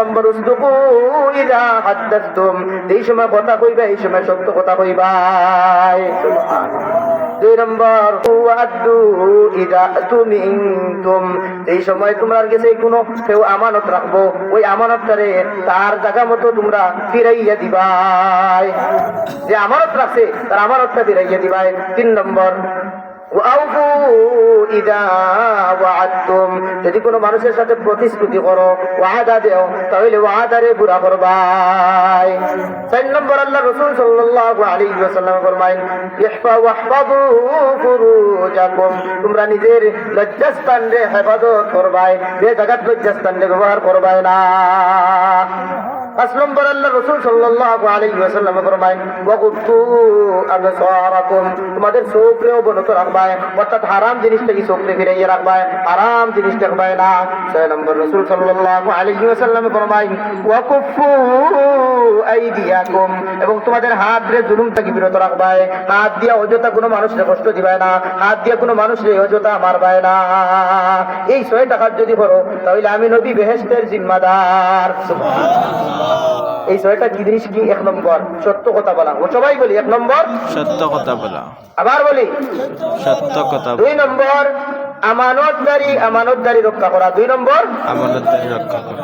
নম্বর এই সময় কথা কইবা, এই সময় সত্য কথা দুই নম্বর এই সময় তোমরা কাছে কোনো কেউ আমানত রাখব। ওই আমানতটারে তার জায়গা মতো তোমরা ফিরাইয়া দিবাই। যে আমানত রাখছে, তার আমানতটা ফিরাইয়া দিবাই। তিন নম্বর যদি কোনো মানুষের সাথে প্রতিশ্রুতি করো, ওয়াদা দেও, তাহলে ওয়াদারে পুরা করবাই চার নম্বর আল্লাহ রসুল ফরমায়, ইহফা ওয়াহফাযু তোমরা নিজের লজ্জাস্থান রে হেফাজত করবাই, যে জায়গাত লজ্জাস্থান রে ব্যবহার করবাই না। পাঁচ নম্বর আল্লাহ রসুল সাল্লাল্লাহু আলাইহি ওয়াসাল্লাম ফরমায় ওয়াকুতু আবসারাকুম তোমাদের চোখরে অবনত রাখবায়, অর্থাৎ হারাম জিনিসটাকে চোখরে ফিরাইয়া রাখবায়, হারাম জিনিসটা রাখবায় না। ছয় নম্বর রসুল সাল্লাল্লাহু আলাইহি ওয়াসাল্লাম ফরমায়, ওয়াকুফু আইদিয়াকুম এবং তোমাদের হাত রে জুলুম থেকে বিরত রাখবায়। হাত দিয়া অযথা কোনো মানুষকে কষ্ট দিবায় না, হাত দিয়া কোনো মানুষরে অযথা মারবায় না। এই ছয় টাকার যদি করো তাহলে আমি নবী বেহেস্তের জিম্মাদার। এই ছয়টা কি জিনিস কি এক নম্বর? সত্য কথা বলা। ও সবাই বলি এক নম্বর। সত্য কথা বলা। আবার বলি। সত্য কথা দুই নম্বর আমানতদারি আমানতদারি রক্ষা করা। দুই নম্বর? আমানতদারি রক্ষা করা।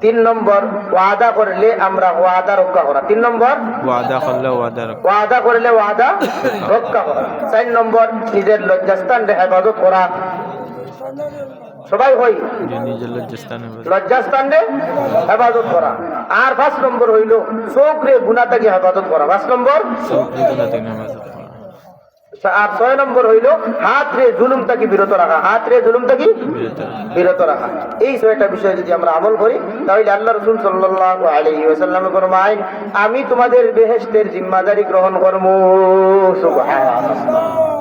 তিন নম্বর ওয়াদা করলে আমরা ওয়াদা রক্ষা করা। তিন নম্বর? ওয়াদা করলে ওয়াদা রক্ষা ওয়াদা করলে ওয়াদা রক্ষা করা। চার নম্বর নিজের লজ্জাস্থান হেফাজত করা। সবাই হই। নিজের লজ্জাস্থানে হেফাজত করা। আর পাঁচ নম্বর হইল চোখ রে গুণা থেকে হেফাজত করা। পাঁচ নম্বর। আর ছয় নম্বর হইল হাত রে জুলুম থেকে বিরত রাখা। হাত রে জুলুম থেকে বিরত রাখা। এই ছয়টা বিষয় যদি আমরা আমল করি তাহলে আল্লাহ রসুল সাল্লাল্লাহু আলাইহি ওয়াসাল্লাম ফরমায় আমি তোমাদের বেহেস্তের জিম্মাদারি গ্রহণ করব সুবহানাল্লাহ।